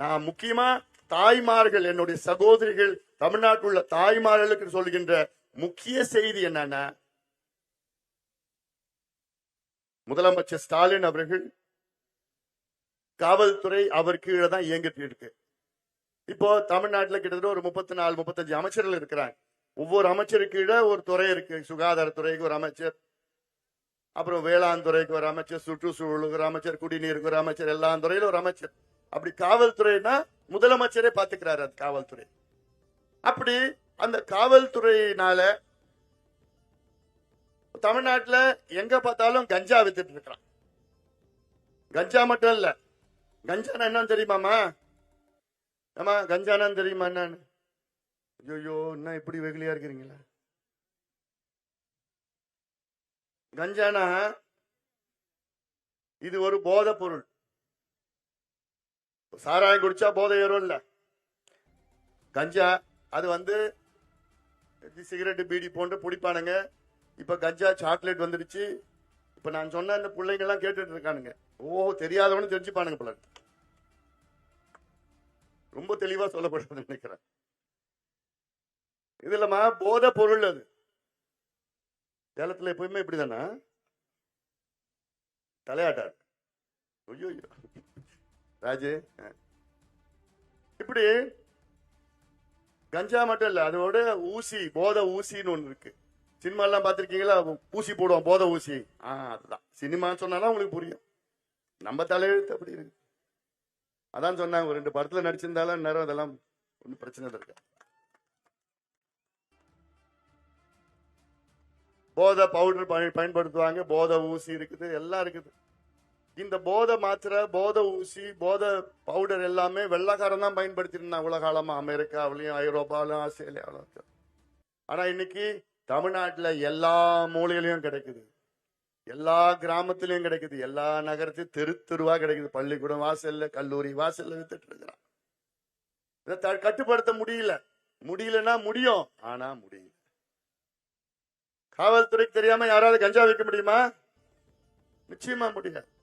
நான் முக்கியமா தாய்மார்கள் என்னுடைய சகோதரிகள் தமிழ்நாட்டில் உள்ள தாய்மார்களுக்கு சொல்கின்ற முக்கிய செய்தி என்னன்னா முதலமைச்சர் ஸ்டாலின் அவர்கள் காவல்துறை அவர் கீழே தான் இயங்கிட்டு இருக்கு. இப்போ தமிழ்நாட்டுல கிட்டத்தட்ட ஒரு முப்பத்தி நாலு முப்பத்தஞ்சு அமைச்சர்கள் இருக்கிறாங்க. ஒவ்வொரு அமைச்சருக்கு கீழே ஒரு துறை இருக்கு. சுகாதாரத்துறைக்கு ஒரு அமைச்சர் அப்புறம் வேளாண் துறைக்கு ஒரு அமைச்சர் சுற்றுச்சூழலுக்கு ஒரு அமைச்சர் குடிநீருக்கு ஒரு அமைச்சர் எல்லா துறையிலும் ஒரு அமைச்சர். அப்படி காவல்துறைனா முதலமைச்சரே பாத்துக்கிறாரு அது காவல்துறை. அப்படி அந்த காவல்துறையினால தமிழ்நாட்டுல எங்க பார்த்தாலும் கஞ்சா வித்துட்டு இருக்கிறான் கஞ்சா மட்டும் இல்ல. கஞ்சானா என்னன்னு தெரியுமாமா ஆமா கஞ்சானான்னு தெரியுமா என்னன்னு? ஐயோ என்ன இப்படி வெகுளியா இருக்கிறீங்களா? கஞ்சானா இது ஒரு போதை பொருள். சாராயம் குடிச்சா போதை ஏறும் இல்லை கஞ்சா அது வந்து சிகரெட்டு பீடி போன்று பிடிப்பானுங்க. இப்போ கஞ்சா சாக்லேட் வந்துடுச்சு. இப்போ நான் சொன்ன இந்த பிள்ளைங்கள்லாம் கேட்டுட்டு இருக்கானுங்க. ஓ தெரியாதவனு தெரிஞ்சுப்பானுங்க போல ரொம்ப தெளிவாக சொல்லப்படுறது நினைக்கிறேன். இதுலமா போதை பொருள் அது. சேலத்தில் எப்பயுமே இப்படி தானே தலையாட்டார். ஐயோ ஐயோ. ராஜு ஆ. இப்படி கஞ்சா மட்டும் இல்ல அதோட ஊசி போத ஊசின்னு ஒண்ணு இருக்கு. சினிமா எல்லாம் பாத்திருக்கீங்களா ஊசி போடுவோம் போதை ஊசி. ஆ அதுதான். சினிமான்னு சொன்னாலும் உங்களுக்கு புரியும். நம்ம தலையெழுத்து அப்படி இருக்கு. அதான் சொன்னாங்க ஒரு ரெண்டு படத்துல நடிச்சிருந்தாலும் நேரம் அதெல்லாம் ஒன்றும் பிரச்சனை இருக்கு போதை பவுடர் பயன்படுத்துவாங்க போதை ஊசி இருக்குது எல்லாம் இருக்குது. இந்த போத மாத்திரை போதை ஊசி போதை பவுடர் எல்லாமே வெள்ளக்காரன் தான் பயன்படுத்திருந்தான் உலக காலமா. அமெரிக்காவிலையும் ஐரோப்பாவிலும் ஆஸ்திரேலியாவிலும் ஆனா இன்னைக்கு தமிழ்நாட்டில் எல்லா மூலையிலையும் கிடைக்குது. எல்லா கிராமத்திலையும் கிடைக்குது. எல்லா நகரத்தையும் தெரு தெருவா கிடைக்குது. பள்ளிக்கூடம் வாசல்ல கல்லூரி வாசல்ல வித்துட்டு இருக்கிறான். இதை த- கட்டுப்படுத்த முடியல. முடியலன்னா முடியும். ஆனா முடியல. காவல்துறைக்கு தெரியாம யாராவது கஞ்சா வைக்க முடியுமா? நிச்சயமா முடியாது.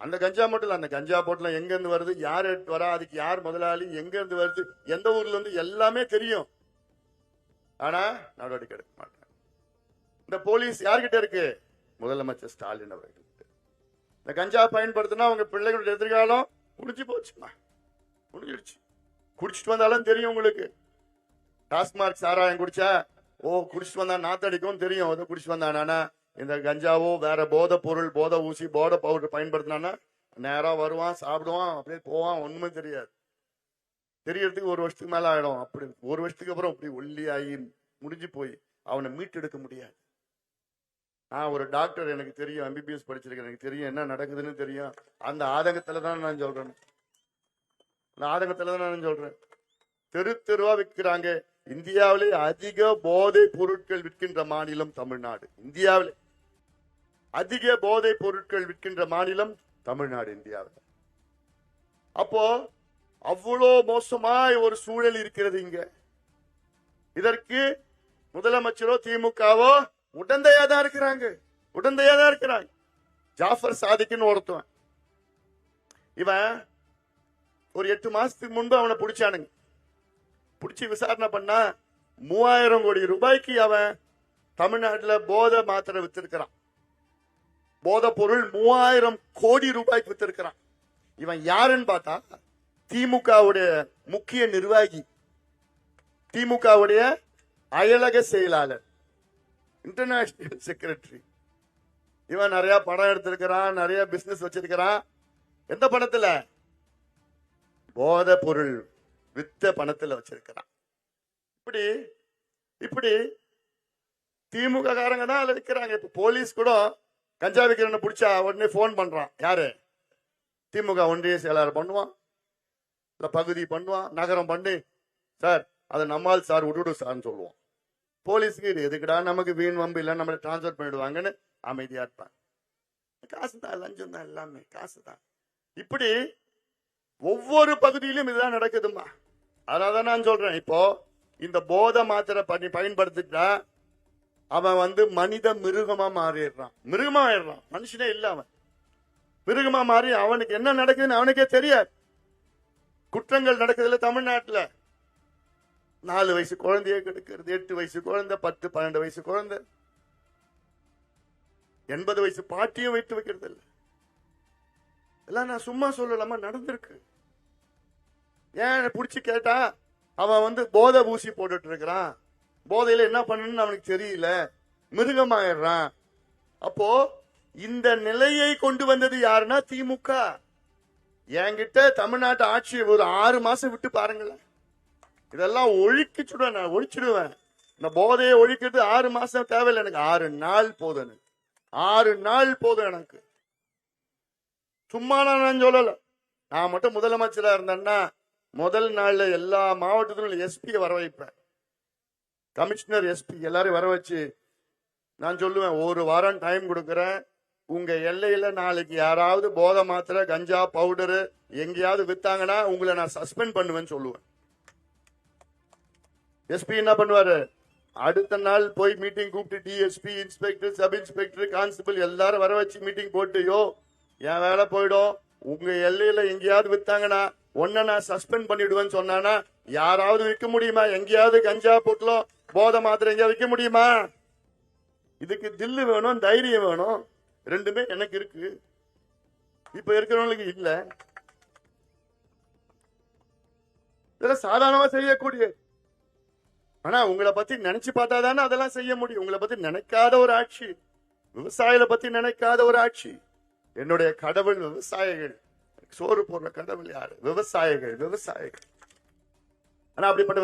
அந்த கஞ்சா மட்டும் இல்லை அந்த கஞ்சா போட்டலாம் எங்கேருந்து வருது? யார் எடுத்து வரா? அதுக்கு யார் முதலாளி? எங்கேருந்து வருது? எந்த ஊர்ல இருந்து? எல்லாமே தெரியும். ஆனா நடவடிக்கை எடுக்க மாட்டாங்க. இந்த போலீஸ் யார்கிட்ட இருக்கு? முதலமைச்சர் ஸ்டாலின் அவர்கள்ட்ட இந்த கஞ்சா பயன்படுத்தினா அவங்க பிள்ளைகளுடைய எதிர்காலம் முடிஞ்சு போச்சுமா? முடிஞ்சிடுச்சு குடிச்சிட்டு வந்தாலும் தெரியும் உங்களுக்கு. டாஸ்மார்க் சாராயம் குடிச்சா ஓ குடிச்சிட்டு வந்தா நாத்தடிக்கும் தெரியும். ஏதோ குடிச்சிட்டு வந்தானா இந்த கஞ்சாவோ வேற போதை பொருள் போதை ஊசி போதை பவுடர் பயன்படுத்தினானா நேரா வருவான் சாப்பிடுவான் அப்படியே போவான் ஒண்ணுமே தெரியாது. தெரியறதுக்கு ஒரு வருஷத்துக்கு மேல ஆயிடும். அப்படி ஒரு வருஷத்துக்கு அப்புறம் அப்படி ஒல்லி ஆகி முடிஞ்சு போய் அவனை மீட்டெடுக்க முடியாது. நான் ஒரு டாக்டர் எனக்கு தெரியும் எம்பிபிஎஸ் படிச்சிருக்கேன் எனக்கு தெரியும் என்ன நடக்குதுன்னு தெரியும். அந்த ஆதங்கத்துல தான் நான் சொல்றேன். அந்த ஆதங்கத்துல தான் நான் சொல்றேன். தெரு தெருவா விற்கிறாங்க. இந்தியாவிலே அதிக போதை பொருட்கள் விற்கின்ற மாநிலம் தமிழ்நாடு. இந்தியாவிலே. அதிக போதை பொருட்கள் விற்கின்ற மாநிலம் தமிழ்நாடு இந்தியாவில். அப்போ அவ்வளோ மோசமாய் ஒரு சூழல் இருக்கிறது இங்க. இதற்கு முதலமைச்சரோ திமுகவோ உடந்தையா தான் இருக்கிறாங்க. உடந்தையா தான் இருக்கிறாங்க. ஜாஃபர் சாதிக்குன்னு ஒருத்தவன் இவன் ஒரு எட்டு மாசத்துக்கு முன்பு அவனை பிடிச்சானுங்க. பிடிச்சி விசாரணை பண்ணா மூவாயிரம் கோடி ரூபாய்க்கு அவன் தமிழ்நாட்டில் போதை மாத்திரை வித்திருக்கிறான். போதை பொருள் மூவாயிரம் கோடி ரூபாய்க்கு வித்திருக்கிறான். இவன் யாருன்னு பார்த்தா திமுகவுடைய முக்கிய நிர்வாகி திமுகவுடைய அயலக செயலாளர் இன்டர்நேஷனல் செக்ரட்டரி இவன் நிறைய படம் எடுத்திருக்கிறான் நிறைய பிசினஸ் வச்சிருக்கிறான். எந்த பணத்துல? போத பொருள் வித்த பணத்துல வச்சிருக்கிறான். இப்படி இப்படி திமுக காரங்க தான் அதுல இருக்கிறாங்க இப்ப போலீஸ் கூட கஞ்சா விக்கிறவனை பிடிச்சா உடனே ஃபோன் பண்றான். யாரு? திமுக ஒன்றிய செயலாளர் பண்ணுவான். இல்லை பகுதி பண்ணுவான். நகரம் பண்ணி. சார் அதை நம்மால் சார் விட்டுடு சார்னு சொல்லுவோம் போலீஸுக்கு இது எதுக்குடா? நமக்கு வீண் வம்பு இல்லை நம்மளை டிரான்ஸ்ஃபர் பண்ணிடுவாங்கன்னு அமைதியா இருப்பாங்க. காசு தான் லஞ்சம் தான் எல்லாமே. காசு தான் இப்படி ஒவ்வொரு பகுதியிலும் இதுதான் நடக்குதுமா அதனாலதான் நான் சொல்றேன். இப்போ இந்த போதை மாத்திரை பண்ணி பயன்படுத்திட்டா அவன் வந்து மனித மிருகமா மாறிடுறான். மிருகமா ஆயிடுறான் மனுஷனே இல்ல அவன். மிருகமா மாறி அவனுக்கு என்ன நடக்குதுன்னு அவனுக்கே தெரியாது. குற்றங்கள் நடக்குதுல தமிழ்நாட்டுல. நாலு வயசு குழந்தைய கெடுக்கிறது எட்டு வயசு குழந்தை பத்து பன்னெண்டு வயசு குழந்தை. எண்பது வயசு பாட்டியும் வைத்து வைக்கிறது இல்ல எல்லாம் நான் சும்மா சொல்லலாமா? நடந்திருக்கு. ஏன் பிடிச்சி கேட்டா? அவன் வந்து போதை ஊசி போட்டுட்டு இருக்கிறான். போதையில என்ன பண்ணணும்னு அவனுக்கு தெரியல. மிருகமாயிடுறான். அப்போ இந்த நிலையை கொண்டு வந்தது யாருன்னா திமுக. என்கிட்ட தமிழ்நாட்டு ஆட்சியை ஒரு ஆறு மாசம் விட்டு பாருங்களேன். இதெல்லாம் ஒழிக்கிச்சுடுவேன் நான் ஒழிச்சிடுவேன். இந்த போதையை ஒழிக்கிறது ஆறு மாசம் தேவையில்லை எனக்கு. ஆறு நாள் போதும் எனக்கு. ஆறு நாள் போதும் எனக்கு. சும்மா நான் சொல்லல. நான் மட்டும் முதலமைச்சரா இருந்தேன்னா முதல் நாள்ல எல்லா மாவட்டத்திலும் எஸ்பியை வர வைப்பேன் கமிஷனர் எஸ்பி எல்லாரும் வர வச்சு நான் சொல்லுவேன் ஒரு வாரம் டைம் கொடுக்குறேன். உங்க எல்லையில நாளைக்கு யாராவது போதை மாத்திரை கஞ்சா பவுடரு எங்கேயாவது வித்தாங்கன்னா உங்களை நான் சஸ்பெண்ட் பண்ணுவேன்னு சொல்லுவேன். எஸ்பி என்ன பண்ணுவாரு? அடுத்த நாள் போய் மீட்டிங் கூப்பிட்டு DSP inspector sub inspector constable எல்லாரும் வர வச்சு மீட்டிங் போட்டு யோ என் வேலை போயிடும். உங்க எல்லையில எங்கேயாவது வித்தாங்கன்னா ஒன்ன நான் சஸ்பெண்ட் பண்ணிடுவேன்னு சொன்னானா யாராவது விற்க முடியுமா? எங்கேயாவது கஞ்சா பொட்டலம் போதை மாத்திரை எங்கேயாவது வைக்க முடியுமா? இதுக்கு தில்லு வேணும் தைரியம் வேணும். ரெண்டுமே எனக்கு இருக்கு. இப்ப இருக்கிறவங்களுக்கு இல்ல. இதெல்லாம் சாதாரணமா செய்யக்கூடிய ஆனா உங்களை பத்தி நினைச்சு பார்த்தா தானே அதெல்லாம் செய்ய முடியும். உங்களை பத்தி நினைக்காத ஒரு ஆட்சி. விவசாயிகளை பத்தி நினைக்காத ஒரு ஆட்சி. என்னுடைய கடவுள் விவசாயிகள். சோறு போடுற கடவுள் யாரு? விவசாயிகள் விவசாயிகள். ஆனா அப்படிப்பட்ட